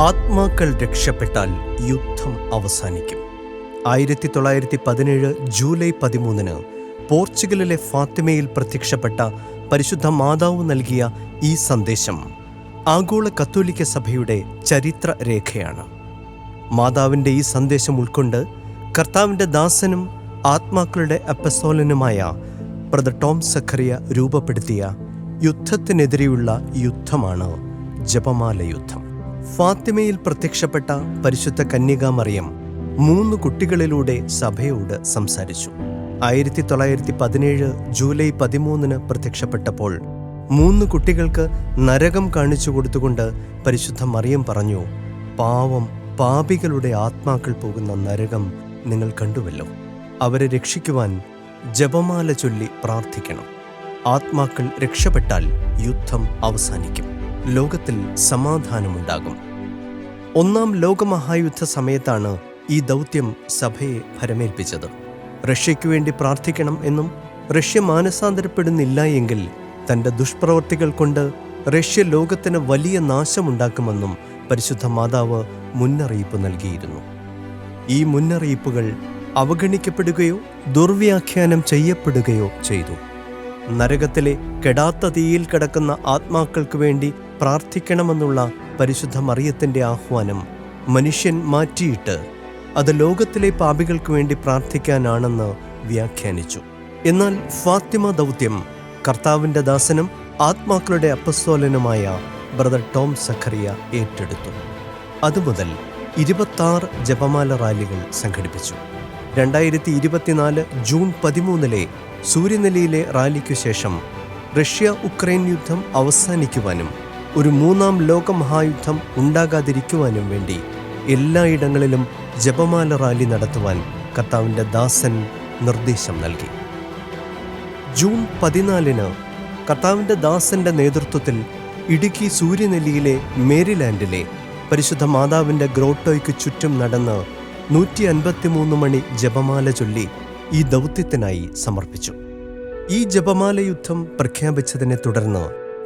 ആത്മാക്കൾ രക്ഷപ്പെട്ടാൽ യുദ്ധം അവസാനിക്കും. ആയിരത്തി തൊള്ളായിരത്തി പതിനേഴ് ജൂലൈ പതിമൂന്നിന് പോർച്ചുഗലിലെ ഫാത്തിമയിൽ പ്രത്യക്ഷപ്പെട്ട പരിശുദ്ധ മാതാവ് നൽകിയ ഈ സന്ദേശം ആഗോള കത്തോലിക്ക സഭയുടെ ചരിത്ര രേഖയാണ്. മാതാവിന്റെ ഈ സന്ദേശം ഉൾക്കൊണ്ട് കർത്താവിന്റെ ദാസനും ആത്മാക്കളുടെ അപ്പസോലനുമായ ബ്രദർ ടോം സഖറിയ രൂപപ്പെടുത്തിയ യുദ്ധത്തിനെതിരെയുള്ള യുദ്ധമാണ് ജപമാല യുദ്ധം ഫാത്തിമയിൽ പ്രത്യക്ഷപ്പെട്ട പരിശുദ്ധ കന്യകാമറിയം മൂന്ന് കുട്ടികളിലൂടെ സഭയോട് സംസാരിച്ചു. ആയിരത്തി തൊള്ളായിരത്തി പതിനേഴ് ജൂലൈ പതിമൂന്നിന് പ്രത്യക്ഷപ്പെട്ടപ്പോൾ മൂന്ന് കുട്ടികൾക്ക് നരകം കാണിച്ചു കൊടുത്തുകൊണ്ട് പരിശുദ്ധ മറിയം പറഞ്ഞു പാവം പാപികളുടെ ആത്മാക്കൾ പോകുന്ന നരകം നിങ്ങൾ കണ്ടുവല്ലോ. അവരെ രക്ഷിക്കുവാൻ ജപമാല ചൊല്ലി പ്രാർത്ഥിക്കണം. ആത്മാക്കൾ രക്ഷപ്പെട്ടാൽ യുദ്ധം അവസാനിക്കും. ലോകത്തിൽ സമാധാനമുണ്ടാകും. ഒന്നാം ലോകമഹായുദ്ധ സമയത്താണ് ഈ ദൗത്യം സഭയെ ഭരമേൽപ്പിച്ചത്. റഷ്യയ്ക്കു വേണ്ടി പ്രാർത്ഥിക്കണം എന്നും റഷ്യ മാനസാന്തരപ്പെടുന്നില്ല എങ്കിൽ തന്റെ ദുഷ്പ്രവർത്തികൾ കൊണ്ട് റഷ്യ ലോകത്തിന് വലിയ നാശമുണ്ടാക്കുമെന്നും പരിശുദ്ധ മാതാവ് മുന്നറിയിപ്പ് നൽകിയിരുന്നു. ഈ മുന്നറിയിപ്പുകൾ അവഗണിക്കപ്പെടുകയോ ദുർവ്യാഖ്യാനം ചെയ്യപ്പെടുകയോ ചെയ്തു. നരകത്തിലെ കെടാത്ത തീയിൽ കിടക്കുന്ന ആത്മാക്കൾക്ക് വേണ്ടി പ്രാർത്ഥിക്കണമെന്നുള്ള പരിശുദ്ധ മറിയത്തിന്റെ ആഹ്വാനം മനുഷ്യൻ മാറ്റിയിട്ട് അത് ലോകത്തിലെ പാപികൾക്ക് വേണ്ടി പ്രാർത്ഥിക്കാനാണെന്ന് വ്യാഖ്യാനിച്ചു. എന്നാൽ ഫാത്തിമ ദൗത്യം കർത്താവിന്റെ ദാസനും ആത്മാക്കളുടെ അപ്പസ്തോലനുമായ ബ്രദർ ടോം സഖറിയ ഏറ്റെടുത്തു. അതുമുതൽ ഇരുപത്താറ് ജപമാല റാലികൾ സംഘടിപ്പിച്ചു. രണ്ടായിരത്തി ഇരുപത്തിനാല് ജൂൺ പതിമൂന്നിലെ സൂര്യനെല്ലിയിലെ റാലിക്കു ശേഷം റഷ്യ ഉക്രൈൻ യുദ്ധം അവസാനിക്കുവാനും ഒരു മൂന്നാം ലോകമഹായുദ്ധം ഉണ്ടാകാതിരിക്കുവാനും വേണ്ടി എല്ലായിടങ്ങളിലും ജപമാല റാലി നടത്തുവാൻ കർത്താവിന്റെ ദാസൻ നിർദ്ദേശം നൽകി. ജൂൺ പതിനാലിന് കർത്താവിന്റെ ദാസന്റെ നേതൃത്വത്തിൽ ഇടുക്കി സൂര്യനെല്ലിയിലെ മേരിലാൻഡിലെ പരിശുദ്ധ മാതാവിന്റെ ഗ്രോട്ടോയ്ക്ക് ചുറ്റും നടന്ന് നൂറ്റി അൻപത്തിമൂന്ന് മണി ജപമാല ചൊല്ലി ഈ ദൗത്യത്തിനായി സമർപ്പിച്ചു. ഈ ജപമാല യുദ്ധം പ്രഖ്യാപിച്ചതിനെ തുടർന്ന്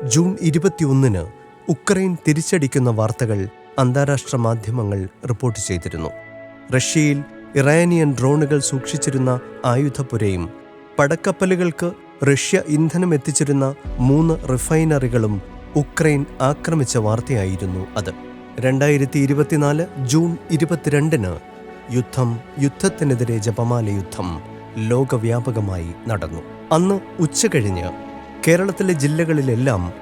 ജൂൺ ഇരുപത്തിയൊന്നിന് ഉക്രൈൻ തിരിച്ചടിക്കുന്ന വാർത്തകൾ അന്താരാഷ്ട്ര മാധ്യമങ്ങൾ റിപ്പോർട്ട് ചെയ്തിരുന്നു. റഷ്യയിൽ ഇറാനിയൻ ഡ്രോണുകൾ സൂക്ഷിച്ചിരുന്ന ആയുധപ്പുരയും പടക്കപ്പലുകൾക്ക് റഷ്യ ഇന്ധനം എത്തിച്ചിരുന്ന മൂന്ന് റിഫൈനറികളും ഉക്രൈൻ ആക്രമിച്ച വാർത്തയായിരുന്നു അത്. രണ്ടായിരത്തി ഇരുപത്തിനാല് ജൂൺ ഇരുപത്തിരണ്ടിന് യുദ്ധം യുദ്ധത്തിനെതിരെ ജപമാല യുദ്ധം ലോകവ്യാപകമായി നടന്നു. അന്ന് ഉച്ചകഴിഞ്ഞ് കേരളത്തിലെ ജില്ലകളിലെല്ലാം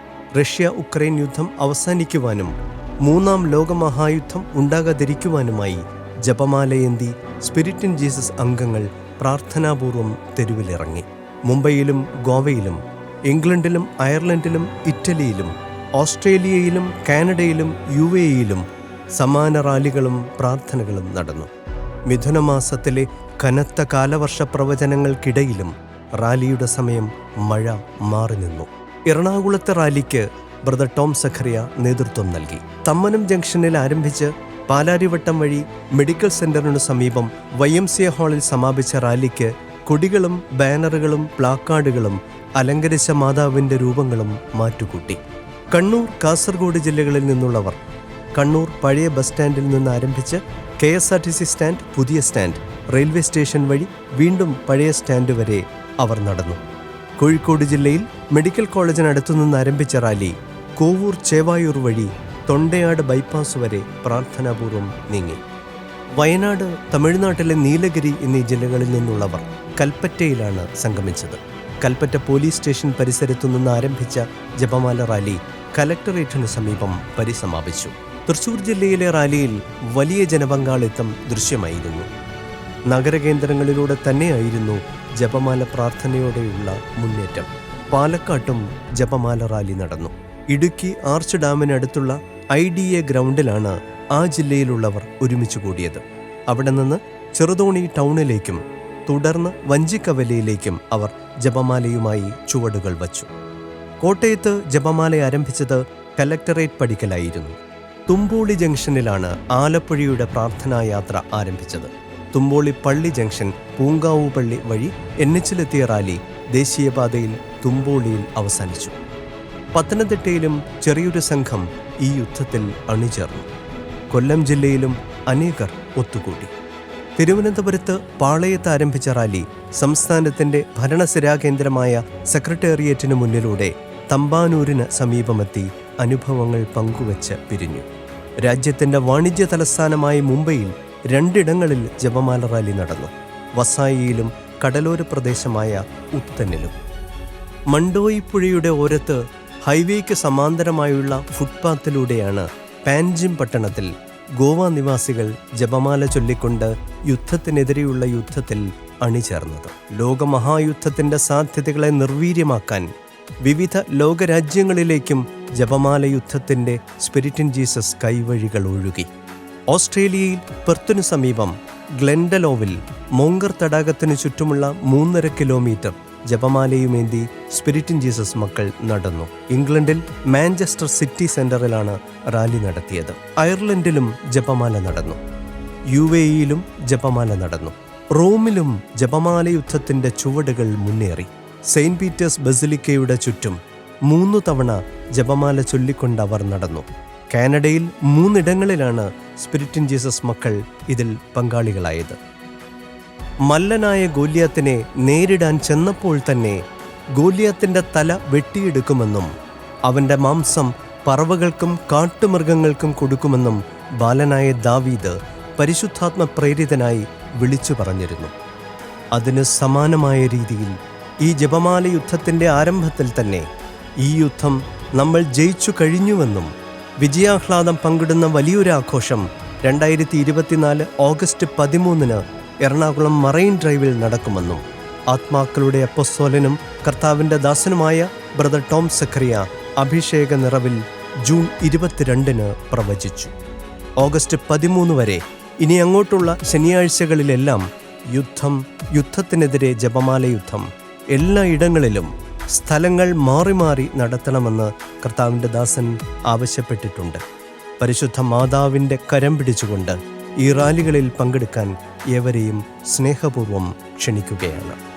റഷ്യ ഉക്രൈൻ യുദ്ധം അവസാനിക്കുവാനും മൂന്നാം ലോകമഹായുദ്ധം ഉണ്ടാകാതിരിക്കുവാനുമായി ജപമാലയേന്തി സ്പിരിറ്റ് ഇൻ ജീസസ് അംഗങ്ങൾ പ്രാർത്ഥനാപൂർവം തെരുവിലിറങ്ങി. മുംബൈയിലും ഗോവയിലും ഇംഗ്ലണ്ടിലും അയർലൻഡിലും ഇറ്റലിയിലും ഓസ്ട്രേലിയയിലും കാനഡയിലും യു എയിലും സമാന റാലികളും പ്രാർത്ഥനകളും നടന്നു. മിഥുനമാസത്തിലെ കനത്ത കാലവർഷ പ്രവചനങ്ങൾക്കിടയിലും റാലിയുടെ സമയം മഴ മാറി നിന്നു. എറണാകുളത്തെ റാലിക്ക് ബ്രദർ ടോം സഖറിയ നേതൃത്വം നൽകി. തമ്മനം ജംഗ്ഷനിൽ ആരംഭിച്ച് പാലാരിവട്ടം വഴി മെഡിക്കൽ സെന്ററിനു സമീപം വൈ എം സി ഹാളിൽ സമാപിച്ച റാലിക്ക് കൊടികളും ബാനറുകളും പ്ലാക്കാർഡുകളും അലങ്കരിച്ച മാതാവിന്റെ രൂപങ്ങളും മാറ്റുകൂട്ടി. കണ്ണൂർ കാസർഗോഡ് ജില്ലകളിൽ നിന്നുള്ളവർ കണ്ണൂർ പഴയ ബസ് സ്റ്റാൻഡിൽ നിന്ന് ആരംഭിച്ച് K S R T C stand പുതിയ സ്റ്റാൻഡ് റെയിൽവേ സ്റ്റേഷൻ വഴി വീണ്ടും പഴയ സ്റ്റാൻഡ് വരെ അവർ നടന്നു. കോഴിക്കോട് ജില്ലയിൽ മെഡിക്കൽ കോളേജിനടുത്തു നിന്ന് ആരംഭിച്ച റാലി കോവൂർ ചേവായൂർ വഴി തൊണ്ടയാട് ബൈപ്പാസ് വരെ പ്രാർത്ഥനാപൂർവം നീങ്ങി. വയനാട് തമിഴ്നാട്ടിലെ നീലഗിരി എന്നീ ജില്ലകളിൽ നിന്നുള്ളവർ കൽപ്പറ്റയിലാണ് സംഗമിച്ചത്. കൽപ്പറ്റ പോലീസ് സ്റ്റേഷൻ പരിസരത്തു നിന്ന് ആരംഭിച്ച ജപമാല റാലി കലക്ടറേറ്റിനു സമീപം പരിസമാപിച്ചു. തൃശൂർ ജില്ലയിലെ റാലിയിൽ വലിയ ജനപങ്കാളിത്തം ദൃശ്യമായിരുന്നു. നഗരകേന്ദ്രങ്ങളിലൂടെ തന്നെയായിരുന്നു ജപമാല പ്രാർത്ഥനയോടെയുള്ള മുന്നേറ്റം. പാലക്കാട്ടും ജപമാല റാലി നടന്നു. ഇടുക്കി ആർച്ച് ഡാമിനടുത്തുള്ള ഐ ഡി എ ഗ്രൗണ്ടിലാണ് ആ ജില്ലയിലുള്ളവർ ഒരുമിച്ച് കൂടിയത്. അവിടെ നിന്ന് ചെറുതോണി ടൗണിലേക്കും തുടർന്ന് വഞ്ചിക്കവലയിലേക്കും അവർ ജപമാലയുമായി ചുവടുകൾ വച്ചു. കോട്ടയത്ത് ജപമാല ആരംഭിച്ചത് കലക്ടറേറ്റ് പടിക്കലായിരുന്നു. തുമ്പോളി ജംഗ്ഷനിലാണ് ആലപ്പുഴയുടെ പ്രാർത്ഥനായാത്ര ആരംഭിച്ചത്. തുമ്പോളി പള്ളി ജംഗ്ഷൻ പൂങ്കാവു പള്ളി വഴി എൻ എച്ചിലെത്തിയ റാലി ദേശീയപാതയിൽ തുമ്പോളിയിൽ അവസാനിച്ചു. പത്തനംതിട്ടയിലും ചെറിയൊരു സംഘം ഈ യുദ്ധത്തിൽ അണിചേർന്നു. കൊല്ലം ജില്ലയിലും അനേകർ ഒത്തുകൂടി. തിരുവനന്തപുരത്ത് പാളയത്ത് ആരംഭിച്ച റാലി സംസ്ഥാനത്തിന്റെ ഭരണസിരാകേന്ദ്രമായ സെക്രട്ടേറിയറ്റിനു മുന്നിലൂടെ തമ്പാനൂരിന് സമീപമെത്തി അനുഭവങ്ങൾ പങ്കുവച്ച് പിരിഞ്ഞു. രാജ്യത്തിന്റെ വാണിജ്യ തലസ്ഥാനമായ മുംബൈയിൽ രണ്ടിടങ്ങളിൽ ജപമാല റാലി നടന്നു. വസായിയിലും കടലോര പ്രദേശമായ ഉത്തനിലും മണ്ടോയി പുഴയുടെ ഓരത്ത് ഹൈവേക്ക് സമാന്തരമായുള്ള ഫുട്പാത്തിലൂടെയാണ് പാൻജിം പട്ടണത്തിൽ ഗോവ നിവാസികൾ ജപമാല ചൊല്ലിക്കൊണ്ട് യുദ്ധത്തിനെതിരെയുള്ള യുദ്ധത്തിൽ അണിചേർന്നത്. ലോകമഹായുദ്ധത്തിന്റെ സാധ്യതകളെ നിർവീര്യമാക്കാൻ വിവിധ ലോകരാജ്യങ്ങളിലേക്കും ജപമാല യുദ്ധത്തിന്റെ സ്പിരിറ്റിൻ ജീസസ് കൈവഴികൾ ഒഴുകി. ഓസ്ട്രേലിയയിൽ പെർത്തിനു സമീപം ഗ്ലെൻഡലോവിൽ മോങ്കർ തടാകത്തിനു ചുറ്റുമുള്ള മൂന്നര കിലോമീറ്റർ ജപമാലയുമേന്തി സ്പിരിറ്റിൻ ജീസസ് മക്കൾ നടന്നു. ഇംഗ്ലണ്ടിൽ മാഞ്ചസ്റ്റർ സിറ്റി സെന്ററിലാണ് റാലി നടത്തിയത്. അയർലൻഡിലും ജപമാല നടന്നു. യു എ ഇയിലും ജപമാല നടന്നു. റോമിലും ജപമാല യുദ്ധത്തിന്റെ ചുവടുകൾ മുന്നേറി. സെയിന്റ് പീറ്റേഴ്സ് ബസിലിക്കയുടെ ചുറ്റും മൂന്നു തവണ ജപമാല ചൊല്ലിക്കൊണ്ട് അവർ നടന്നു. കാനഡയിൽ മൂന്നിടങ്ങളിലാണ് സ്പിരിറ്റിൻ ജീസസ് മക്കൾ ഇതിൽ പങ്കാളികളായത്. മല്ലനായ ഗോല്യാത്തിനെ നേരിടാൻ ചെന്നപ്പോൾ തന്നെ ഗോല്യാത്തിന്റെ തല വെട്ടിയെടുക്കുമെന്നും അവന്റെ മാംസം പറവകൾക്കും കാട്ടുമൃഗങ്ങൾക്കും കൊടുക്കുമെന്നും ബാലനായ ദാവീദ് പരിശുദ്ധാത്മ പ്രേരിതനായി വിളിച്ചു പറഞ്ഞിരുന്നു. അതിന് സമാനമായ രീതിയിൽ ഈ ജപമാല യുദ്ധത്തിന്റെ ആരംഭത്തിൽ തന്നെ ഈ യുദ്ധം നമ്മൾ ജയിച്ചു കഴിഞ്ഞുവെന്നും വിജയാഹ്ലാദം പങ്കിടുന്ന വലിയൊരു ആഘോഷം രണ്ടായിരത്തി ഇരുപത്തിനാല് ഓഗസ്റ്റ് പതിമൂന്നിന് എറണാകുളം മറൈൻ ഡ്രൈവിൽ നടക്കുമെന്നും ആത്മാക്കളുടെ അപ്പസ്വലനും കർത്താവിന്റെ ദാസനുമായ ബ്രദർ ടോം സഖറിയ അഭിഷേക നിറവിൽ ജൂൺ ഇരുപത്തിരണ്ടിന് പ്രവചിച്ചു. ഓഗസ്റ്റ് പതിമൂന്ന് വരെ ഇനി അങ്ങോട്ടുള്ള ശനിയാഴ്ചകളിലെല്ലാം യുദ്ധം യുദ്ധത്തിനെതിരെ ജപമാല യുദ്ധം എല്ലാ ഇടങ്ങളിലും സ്ഥലങ്ങൾ മാറി മാറി നടത്തണമെന്ന് കർത്താവിന്റെ ദാസൻ ആവശ്യപ്പെട്ടിട്ടുണ്ട്. പരിശുദ്ധ മാതാവിന്റെ കരം പിടിച്ചുകൊണ്ട് ഈ റാലികളിൽ പങ്കെടുക്കാൻ ഏവരെയും സ്നേഹപൂർവം ക്ഷണിക്കുകയാണ്.